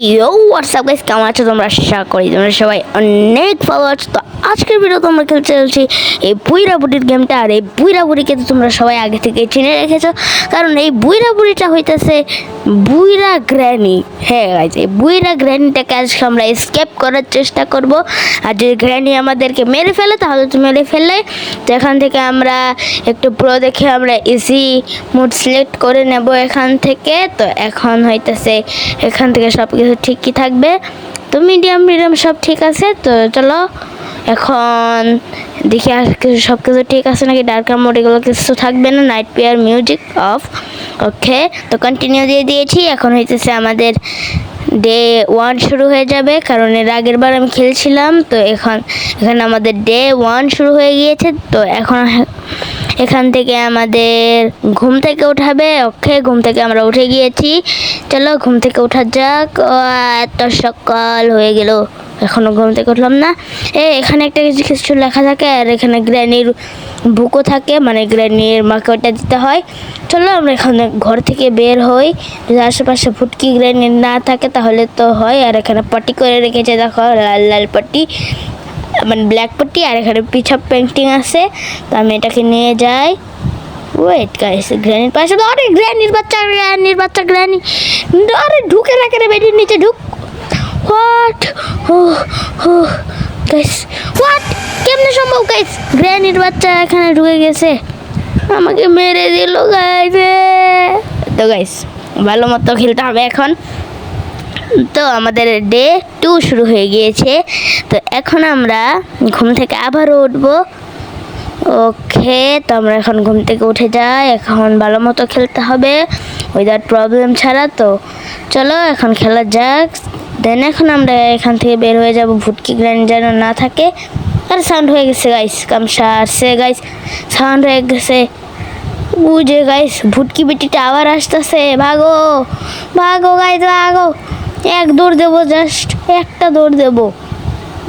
ইয়ো WhatsApp guys কেমন আছো তোমরা? আশা করি তোমরা সবাই অনেক ভালো আছো। তো আজকের ভিডিও তোমরা খেলতে চলছি এই বুইরা বুড়ির গেমটা আর এই বুইরা বুড়িকে তো তোমরা সবাই আগে থেকে চিনে রেখেছো। কারণ এই বুইরা বুড়িটা হইতেছে বুইরা গ্র্যানি। হ্যাঁ গাইজ এই বুইরা গ্র্যানিটাকে আজকে আমরা স্কেপ করার চেষ্টা করব। আর যদি গ্র্যানি আমাদেরকে মেরে ফেলে, তাহলে তো মেরে ফেললে। তো এখান থেকে আমরা একটু প্রো দেখে আমরা ইজি মুড সিলেক্ট করে নেব এখান থেকে। তো এখন হইতেছে এখান থেকে সব কিছু ঠিকই থাকবে। তো মিডিয়াম মিডিয়াম সব ঠিক আছে। তো চলো, এখন দেখি আর কিছু, সব কিছু ঠিক আছে নাকি? ডার্কার মোড এগুলো কিছু থাকবে না? Night pair music off okay তো কন্টিনিউ দিয়ে দিয়েছি। এখন হইতেছে আমাদের ডে ওয়ান শুরু হয়ে যাবে। কারণ এর আগের বার আমি খেলছিলাম। তো এখন, এখানে আমাদের ডে ওয়ান শুরু হয়ে গিয়েছে। তো এখন এখান থেকে আমাদের ঘুম থেকে উঠাবে। ওকে, ঘুম থেকে আমরা উঠে গিয়েছি। চলো, ঘুম থেকে ওঠা যাক। এত সকাল হয়ে গেল। এখনও ঘুম থেকে উঠলাম না। এ, এখানে একটা কিছু কিছু লেখা থাকে, আর এখানে গ্র্যানির বুকও থাকে মানে গ্র্যানির মাকে ওটা দিতে হয়। চলো, আমরা এখানে ঘর থেকে বের হই। যদি আশেপাশে ফুটকি গ্র্যানির না থাকে, তাহলে তো হয়। আর এখানে পটি করে রেখেছে, দেখো, লাল লাল পটি। মানে ব্ল্যাক পটি আর এখানে পিছাপ পেন্টিং আছে, তো আমি এটাকে নিয়ে যাই। ওয়েট গাইস গ্র্যানির পাশে আরে গ্র্যানির বাচ্চা গ্র্যানির বাচ্চা গ্র্যানি আরে ঢুকে রাখে রে বেডির নিচে ঢুক। হোয়াট ও ও গাইস হোয়াট কেমনে সম্ভব গাইস গ্র্যানির বাচ্চা এখানে ঢুকে গেছে। আমাকে মেরে দিল গাইস তো গাইস ভালো মতো খেলতে হবে এখন। তো আমাদের ডে টু শুরু হয়ে গিয়েছে। তো এখন আমরা ঘুম থেকে আবারও উঠবো। ওকে, তো আমরা এখন ঘুম থেকে উঠে যাই। এখন ভালো মতো খেলতে হবে। উইদাউট প্রবলেম ছাড়া তো। চলো, এখন খেলা যাক। দেন এখন আমরা এখান থেকে বের হয়ে যাব। ভুটকি গ্র্যান্ড যেন না থাকে। আর সাউন্ড হয়ে গেছে গাইস কামসা আসছে গাইস সাউন্ড হয়ে গেছে। বুঝে গাইস ভুটকি বিটিটা আবার আসতেছে। ভাগো ভাগো গাইস ভাগো। এক দৌড় দেবো জাস্ট একটা দৌড় দেবো।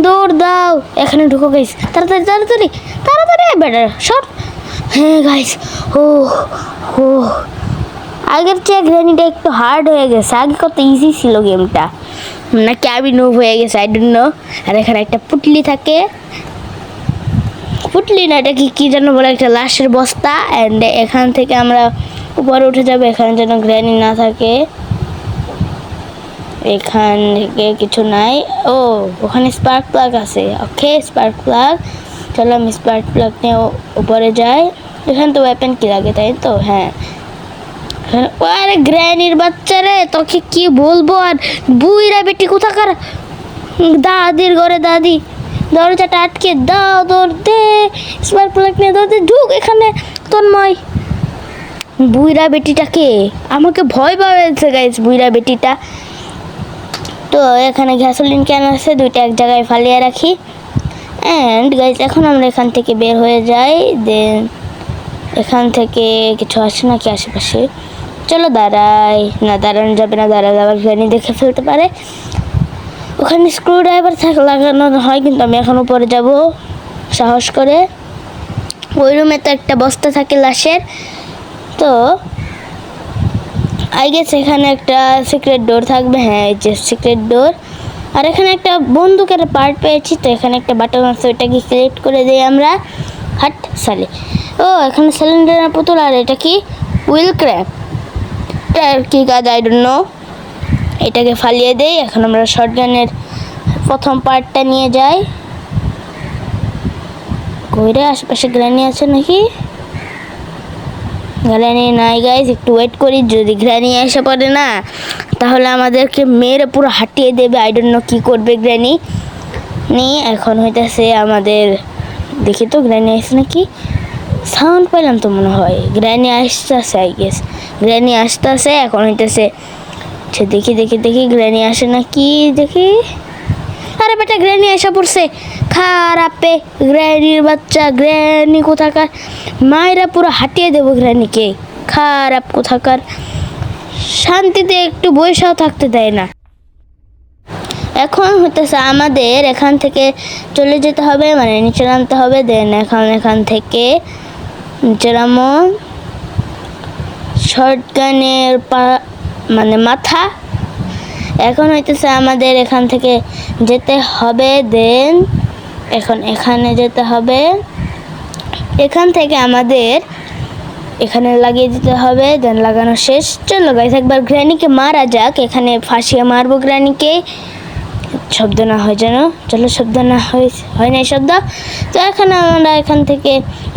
দৌড় দাও। এখানে ঢুকো গাইস তাড়াতাড়ি তাড়াতাড়ি। তাড়াতাড়ি বেটার শট হ্যাঁ গাইস ও ও আগের চেয়ে গ্রেনিটা একটু হার্ড হয়ে গেছে। আগে কত ইজি ছিল গেমটা নাকি আমি নোভ হয়ে গেছে? আই ডোন্ট নো আর এখানে একটা পুটলি থাকে। পুটলি না, এটা কি কি যেন বলে একটা লাশের বস্তা। অ্যান্ড এখান থেকে আমরা উপরে উঠে যাব, এখানে যেন গ্র্যানি না থাকে। এখান থেকে কিছু নাই। ও, ওখানে স্পার্ক প্লাগ আছে। ওকে স্পার্ক প্লাগ চলো আমি স্পার্ক প্লাগ নিয়ে উপরে যাই। এখানে তো ওয়েপেন কি লাগে, তাই তো? হ্যাঁ। আরে গ্র্যানির বাচ্চা রে, তোকে কি বলব আর? বুইরা বেটি কোথাকার? দাদির ঘরে দাদি। দরজাটা আটকে দাও দৌড় দে। স্পার্ক প্লাগ নিয়ে দৌড় ঢুক এখানে, তন্ময়। বুইরা বেটিটাকে আমাকে ভয় পাওয়াছে গাইস বুইরা বেটিটা। তো এখানে গ্যাসোলিন ক্যান আছে, দুইটা এক জায়গায় ফালিয়ে রাখি। অ্যান্ড গাইজ এখন আমরা এখান থেকে বের হয়ে যাই। দেন এখান থেকে কিছু আসে নাকি আশেপাশে? চলো দাঁড়াই। না দাঁড়ানো যাবে না, দাঁড়ালে আবার গ্রানি দেখে ফেলতে পারে। ওখানে স্ক্রু ড্রাইভার থাক, লাগানো হয়, কিন্তু আমি এখন উপরে যাব। সাহস করে। ওই রুমে তো একটা বস্তা থাকে লাশের। তো আই গেস এখানে একটা সিক্রেট ডোর থাকবে। হ্যাঁ এই যে সিক্রেট ডোর আর এখানে একটা বন্দুকের পার্ট পেয়েছি, তো এখানে একটা বাটন আছে, ওইটাকে সিলেক্ট করে দিই আমরা। হাট, সালে। ও, এখানে সিলিন্ডারের পুতুল, আর এটা কি? উইল ক্র্যাপ এটার কি কাজ? আই ডোন্ট নো এটাকে ফালিয়ে দেই। এখন আমরা শর্টগানের প্রথম পার্টটা নিয়ে যাই। কইরে আশেপাশে গ্রানি আছে নাকি? গ্রানি নাই গাইজ একটু ওয়েট করি, যদি গ্রানি এসে পড়ে না, তাহলে আমাদেরকে মেরে পুরো হাঁটিয়ে দেবে। আই ডোন্ট নো কী করবে গ্রানি নিয়ে এখন হইতেছে আমাদের, দেখি তো গ্রানি আসছে নাকি সাউন্ড পাইলাম তো মনে হয়। গ্রানি আসতেছে আই গেস গ্রানি আসতেছে, এখন হইতেছে সে দেখি দেখি দেখি গ্রানি আসে নাকি, দেখি। আরে বেটা গ্র্যানি এসে পড়ছে। খারাপে, গ্র্যানির বাচ্চা, গ্র্যানি কোথাকার? মায়েরা পুরো হাঁটিয়ে দেবো গ্র্যানিকে। খারাপ কোথাকার? শান্তিতে একটু বৈশাও থাকতে দেয় না। এখন হতেছে আমাদের এখান থেকে চলে যেতে হবে মানে নিচে নামতে হবে, দেন এখন এখান থেকে নিচে নামো। শর্ট গানের পা মানে মাথা। এখন হইতেছে আমাদের এখান থেকে যেতে হবে, দেন এখন এখানে যেতে হবে। এখান থেকে আমাদের এখানে লাগিয়ে দিতে হবে দেন লাগানো শেষ। চলো গাইস একবার গ্র্যানিকে মারা যাক। এখানে ফাঁসিয়ে মারবো গ্র্যানিকে। শব্দ না হয় যেন। চলো শব্দ না হয় না শব্দ। তো এখন আমরা এখান থেকে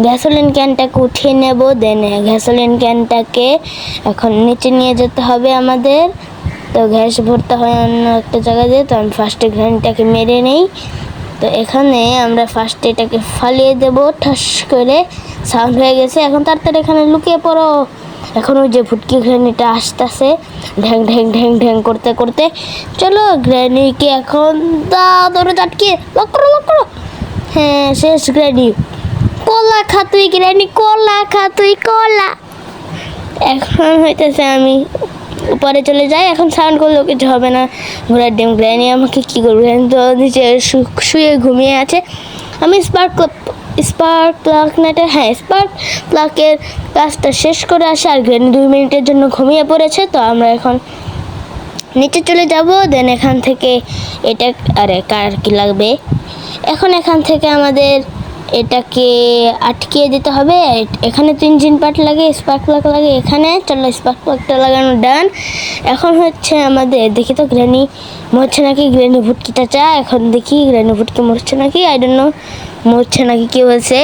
গ্যাসোলিন ক্যানটাকে উঠিয়ে নেব দেন গ্যাসোলিন ক্যানটাকে এখন নিচে নিয়ে যেতে হবে আমাদের। তো গ্যাস ভরতে হয় অন্য একটা জায়গা দিয়ে তো আমি ফার্স্টে গ্র্যানিটাকে মেরে নেই। তো এখানে আমরা ফার্স্টে এটাকে ফালিয়ে দেব, ঠাস করে সাউন্ড হয়ে গেছে। এখন তাড়াতাড়ি এখানে লুকিয়ে পড়ো। এখন ওই যে ফুটকি গ্র্যানিটা আসতেছে, ঢ্যাং ঢ্যাং ঢ্যাং ঢ্যাং করতে করতে। চলো গ্র্যানিকে এখন দা, ধরে আটকে লক করো লক করো। হ্যাঁ শেষ গ্র্যানি কলা খা তুই গ্র্যানি কলা খা তুই, কলা। এখন হইতেছে আমি উপরে চলে যাই এখন সাউন্ড করলেও কিছু হবে না। ঘোড়ার ডিম গ্র্যানি আমাকে কী করবে? তো নিচে শুয়ে ঘুমিয়ে আছে। আমি স্পার্ক স্পার্ক প্লাগ নেটে হ্যাঁ স্পার্ক প্লাগের কাজটা শেষ করে আসে, আর গ্র্যানি দুই মিনিটের জন্য ঘুমিয়ে পড়েছে, তো আমরা এখন নিচে চলে যাব দেন এখান থেকে এটা আরে কার কি লাগবে? এখন এখান থেকে আমাদের এটাকে আটকিয়ে দিতে হবে। এখানে তো ইঞ্জিন পার্ট লাগে স্পার্ক প্লাগ লাগে, এখানে চলো স্পার্ক প্লাগটা লাগানো ডান। এখন হচ্ছে আমাদের, দেখি তো গ্র্যানি মরছে নাকি? গ্র্যানি ভুটকিটা চা এখন দেখি গ্র্যানি ভুটকি মরছে নাকি? আই ডোন্ট নো মরছে নাকি কি হয়েছে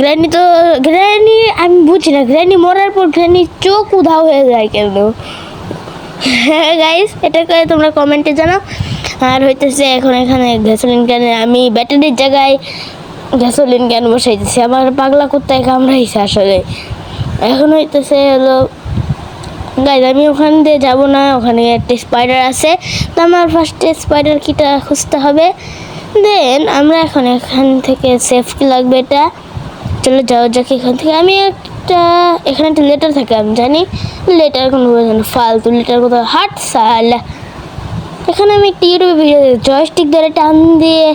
গ্র্যানি তো গ্র্যানি আমি বুঝি না গ্র্যানি মরার পর গ্র্যানির চোখ উধাও হয়ে যায় কেন? হ্যাঁ গাইস এটা করে তোমরা কমেন্টে জানাও। আর হইতেছে এখন এখানে গ্যাসোলিন ক্যানে আমি ব্যাটারির জায়গায় গ্যাসোলিন ক্যান বসাইতেছি? আমার পাগলা কুত্তায় কামড়াইছে আসলে। এখন হইতেছে হলো গাইজ আমি ওখান দিয়ে যাব না, ওখানে একটা স্পাইডার আছে। তো আমার ফার্স্টে স্পাইডার কিটা খুঁজতে হবে। দেন আমরা এখন এখান থেকে সেফ কি লাগবে এটা। চলে যাওয়া যাক এখান থেকে। আমি একটা, এখানে একটা লেটার থাকে, আমি জানি। লেটার কোনো ফালতু লেটার কোথাও হাট সাল। এখানে আমি ইউটিউবে ভিডিও জয়স্টিক ধরে টান দিয়ে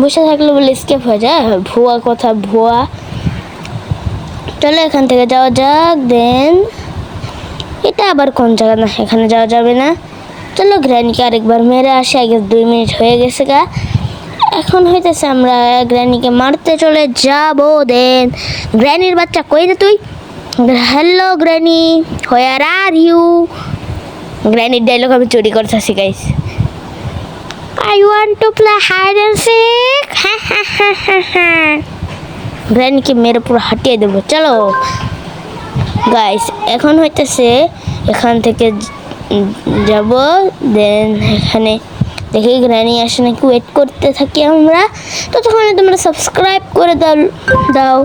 বসে থাকলে বলে স্কেপ হয়ে যায়। ভুয়া কথা, ভুয়া। চলো এখান থেকে যাওয়া যাক দেন এটা আবার কোন জায়গা? না, এখানে যাওয়া যাবে না। চলো গ্র্যানিকে আরেকবার মেরে আসে আগে দুই মিনিট হয়ে গেছে গা। এখন হইতেছে আমরা গ্র্যানিকে মারতে চলে যাব দেন গ্র্যানির বাচ্চা কই রে তুই? Hello granny where are you গ্র্যানির dialogue আমি চুরি করতেছি guys I want to play hide and seek গ্র্যানিকে মেরে পুরো হাঁটিয়ে দেবো, চলো। গাইস এখন হইতেছে এখান থেকে যাব দেন এখানে দেখি গ্র্যানি আসে নাকি ওয়েট করতে থাকি আমরা। ততক্ষণে তোমরা সাবস্ক্রাইব করে দাও দাও।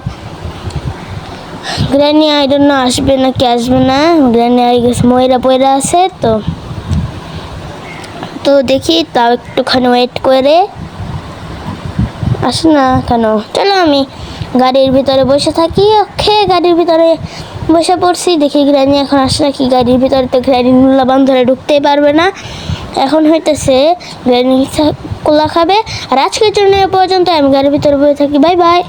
গ্র্যানি আই নো আসবে নাকি আসবে না? গ্র্যানি আই গেছে ময়রা পয়রা আছে, তো। তো দেখি তাও একটুখানি ওয়েট করে। আসে না কেন? চলো আমি গাড়ির ভিতরে বসে থাকি। ওকে, গাড়ির ভিতরে বসে পড়ছি। দেখি গ্রানি এখন আসে নাকি? গাড়ির ভিতরে তো গ্রানি মূল্যবান ধরে ঢুকতেই পারবে না। এখন হইতেছে গ্রানি কোলা খাবে। আর আজকের জন্য এ পর্যন্ত আমি গাড়ির ভিতরে বসে থাকি। Bye bye.